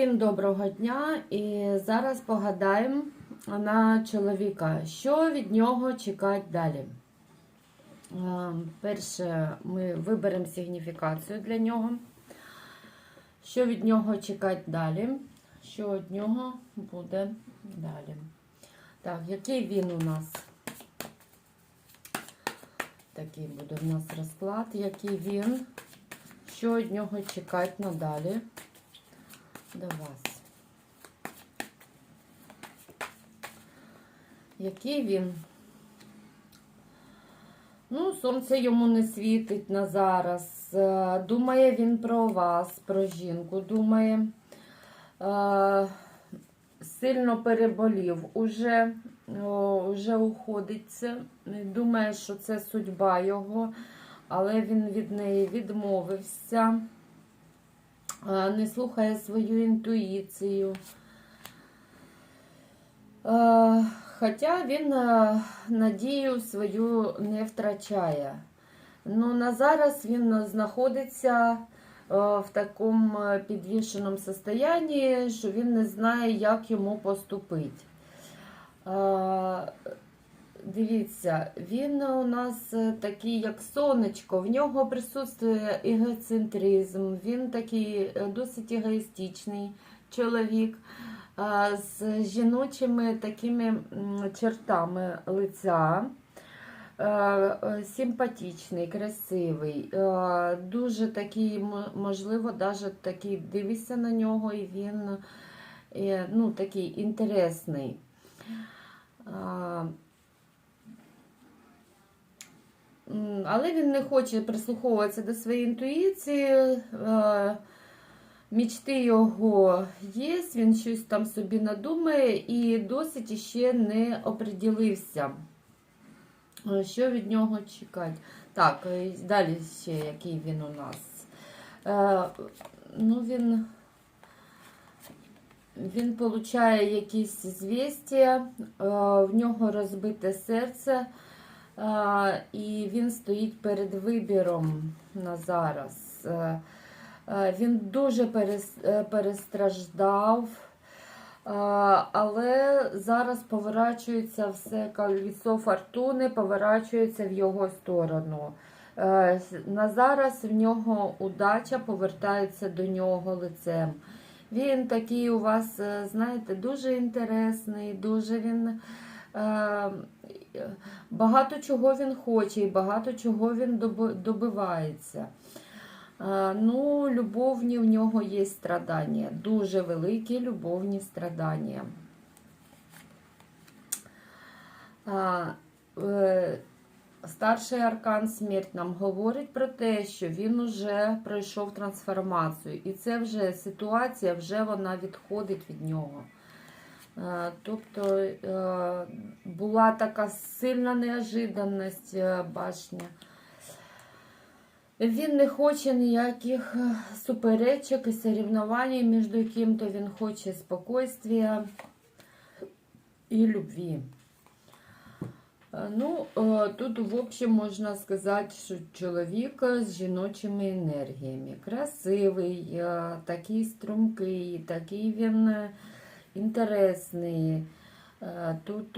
Всім доброго дня! І зараз погадаємо на чоловіка, що від нього чекати далі. Е, Перше, ми виберемо сигніфікацію для нього. Що від нього чекати далі? Що від нього буде далі? Так, який він у нас? Такий буде у нас розклад, який він, що від нього чекати надалі до вас. Який він? Ну, сонце йому не світить на зараз. Е, Думає він про вас, про жінку. Думає, е, сильно переболів, уже, уже уходить. Думає, що це судьба його, але він від неї відмовився не слухає свою інтуїцію. Е, Хоча він е, надію свою не втрачає. Ну, на зараз він знаходиться е, в такому підвішеному состоянні, що він не знає, як йому поступити. Дивіться, він у нас е, такий, як сонечко, в нього присутствує егоцентризм, він такий е, досить егоїстичний чоловік з жіночими такими чертами лиця. Е, Симпатичний, красивий, дуже такий, можливо, навіть такий дивишся на нього, і він ну, такий інтересний. Е, М, Але він не хоче прислуховуватися до своєї інтуїції. е, Мічти його є, він щось там собі надумає і досить ще не оприділився, е, що від нього чекати. Так, е, далі ще який він у нас. Ну, він. Він получає якісь звістя, в нього розбите серце. І він стоїть перед вибіром на зараз. Е, е, Він дуже е, перестраждав, але зараз поворачується все колесо фортуни, поворачується в його сторону. На зараз в нього удача повертається до нього лицем. Він такий у вас, знаєте, дуже інтересний, дуже він. Е, Багато чого він хоче і багато чого він добивається. Е, Ну, любовні в нього є страдання, дуже великі любовні страдання. Е, Старший аркан смерть нам говорить про те, що він вже пройшов трансформацію, і це вже ситуація, вже вона відходить від нього. Е, Тобто е, була така сильна неожиданність е, башня. Він не хоче ніяких суперечок і соревнувань між ким-то. Він хоче спокійствия і любві. Ну, тут, в общем, можна сказати, що чоловік з жіночими енергіями. Красивий, такий стрункий, такий він інтересний. Е, Тут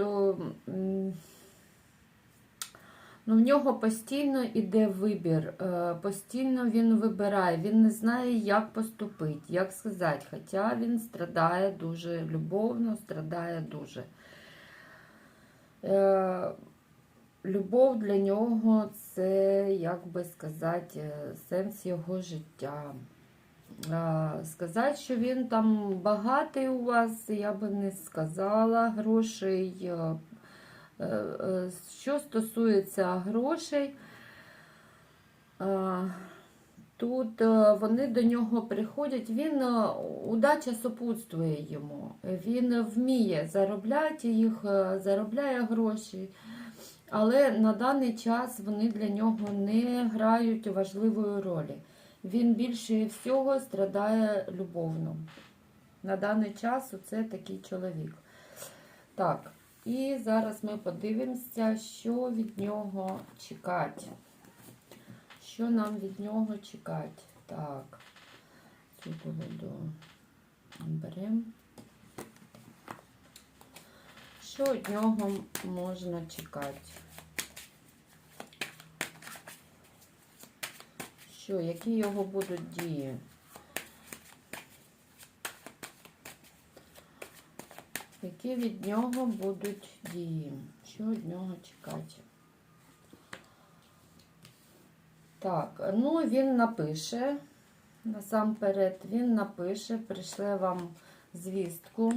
ну, в нього постійно йде вибір, е, постійно він вибирає, він не знає, як поступити, як сказати. Хоча він страдає дуже любовно, страдає дуже. Е, Любов для нього це, як би сказати, сенс його життя. Сказати, що він там багатий у вас, я би не сказала грошей. е, е, Що стосується грошей, тут е, вони до нього приходять, він удача супутствує йому. Він вміє заробляти їх, заробляє гроші. Але на даний час вони для нього не грають важливої ролі. Він більше всього страдає любовно. На даний час це такий чоловік. Так, і зараз ми подивимося, що від нього чекати. Що нам від нього чекати? Так, цю колоду Беремо. Що від нього можна чекати? Що, які його будуть дії? Які від нього будуть дії? Що від нього чекати? Так, ну він напише. Насамперед він напише, прийшле вам звістку.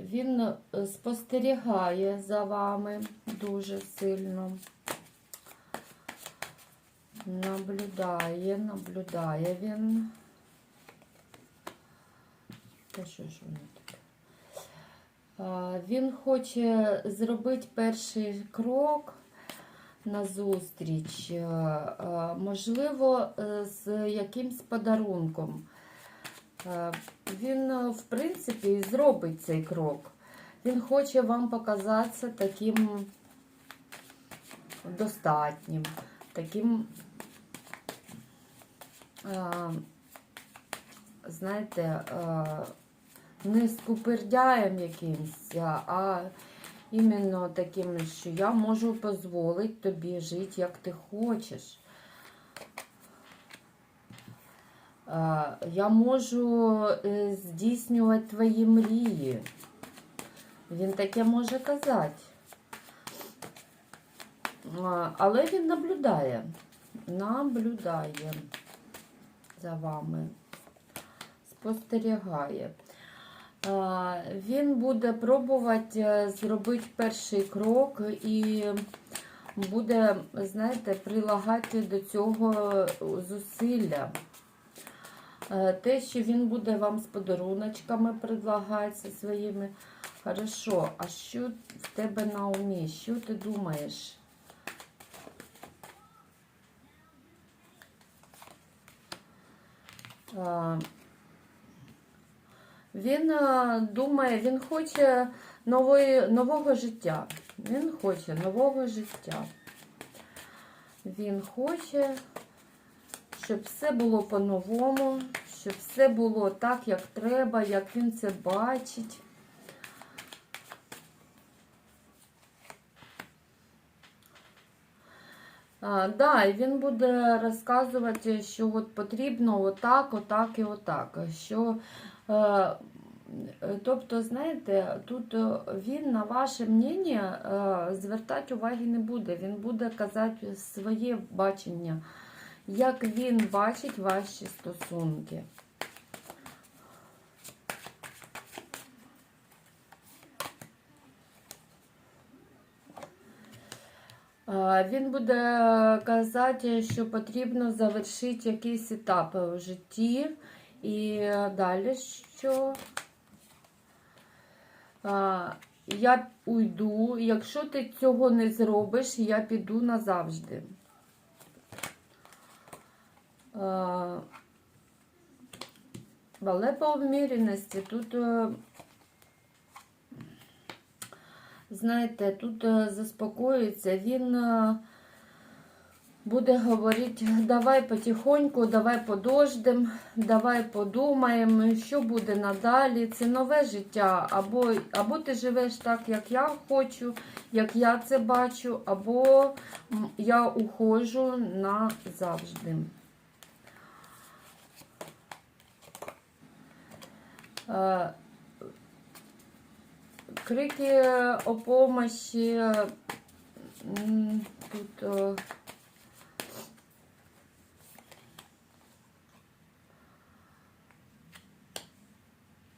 Він спостерігає за вами дуже сильно. Наблюдає, наблюдає він. Та що ж воно таке? Він хоче зробити перший крок на зустріч, е, е, можливо, е, з якимсь подарунком. Він, в принципі, зробить цей крок. Він хоче вам показатися таким достатнім, таким, знаєте, е, не скупердяєм якимсь, а іменно таким, що я можу дозволити тобі жити, як ти хочеш. Е, Я можу е, здійснювати твої мрії. Він таке може казати. Але він наблюдає. Наблюдає за вами. Спостерігає. Він буде пробувати е, зробити перший крок і буде, знаєте, прилагати до цього зусилля. Е, Те, що він буде вам з подаруночками предлагати своїми. Хорошо, а що в тебе на умі? Що ти думаєш? Він думає, він хоче нової, нового життя. Він хоче нового життя. Він хоче, щоб все було по-новому, щоб все було так, як треба, як він це бачить. Да, і він буде розказувати, що от потрібно отак, отак і отак. Що, е, тобто, знаєте, тут е, він на ваше мнення е, звертати уваги не буде. Він буде казати своє бачення, як він бачить ваші стосунки. Він буде казати, що потрібно завершити якийсь етап в житті. І далі що? Е, Я уйду. Якщо ти цього не зробиш, я піду назавжди. Е, Але по вміряності тут е, знаєте, тут е, заспокоюється, він е, буде говорити, давай потихоньку, давай подождем, давай подумаємо, що буде надалі. Це нове життя. Або, або ти живеш так, як я хочу, як я це бачу, або я ухожу назавжди. Е, Крики о помощи тут е,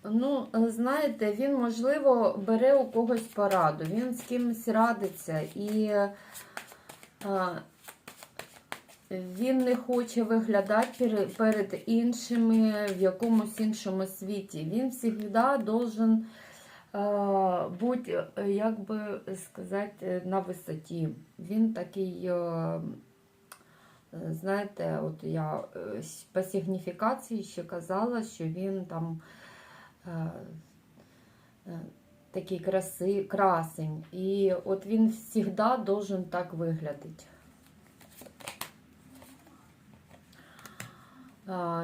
Ну, знаєте, він, можливо, бере у когось пораду, він з кимось радиться і е, він не хоче виглядати пере- перед іншими в якомусь іншому світі. Він завжди должен е, е, як би сказати, на висоті. Він такий, е, знаєте, от я е, по сигніфікації ще казала, що він там такий краси, красень. І от він завжди должен так виглядати.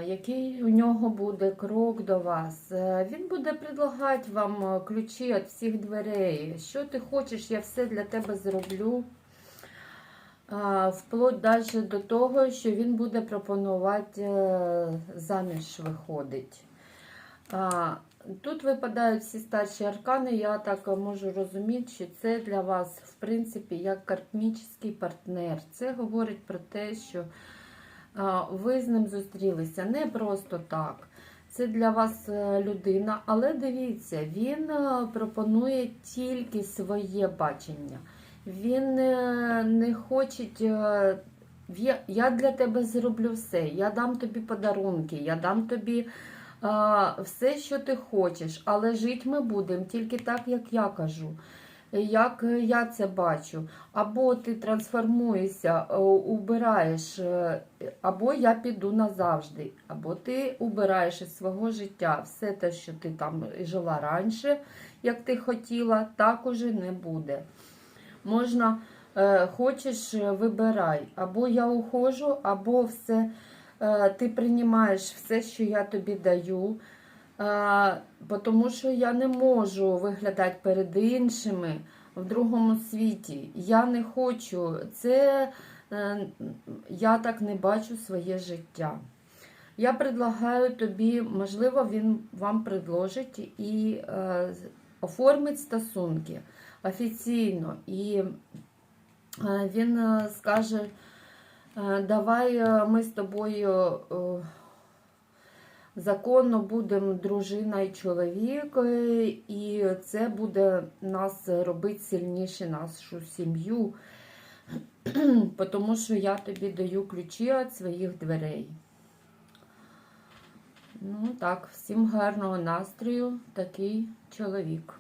Який у нього буде крок до вас. Е, Він буде предлагати вам е, ключі від всіх дверей. Що ти хочеш, я все для тебе зроблю. Вплоть далі до того, що він буде пропонувати е, заміж виходить. Тут випадають всі старші аркани, я так можу розуміти, що це для вас, в принципі, як кармічний партнер. Це говорить про те, що ви з ним зустрілися не просто так. Це для вас е, людина, але дивіться, він е, пропонує тільки своє бачення. Він е, не хоче. «Я- для тебе зроблю все. Я дам тобі подарунки, я дам тобі все, що ти хочеш, але жити ми будемо тільки так, як я кажу, як е, я це бачу. Або ти трансформуєшся, е, убираєш, е, або я піду назавжди, або ти убираєш із свого життя все те, що ти там жила раніше, як ти хотіла, так уже не буде. Можна, хочеш, вибирай, або я ухожу, або все. Ти приймаєш все, що я тобі даю, тому що я не можу виглядати перед іншими в другому світі. Я не хочу. Це е, я так не бачу своє життя. Я предлагаю тобі, можливо, він вам предложить і е, оформить стосунки офіційно. І е, він е, скаже. Е, Давай ми з тобою е, законно будемо дружина і чоловік, е, і це буде нас робити сильніше нашу сім'ю, тому що я тобі даю ключі від своїх дверей. Ну так, всім гарного настрою, такий чоловік.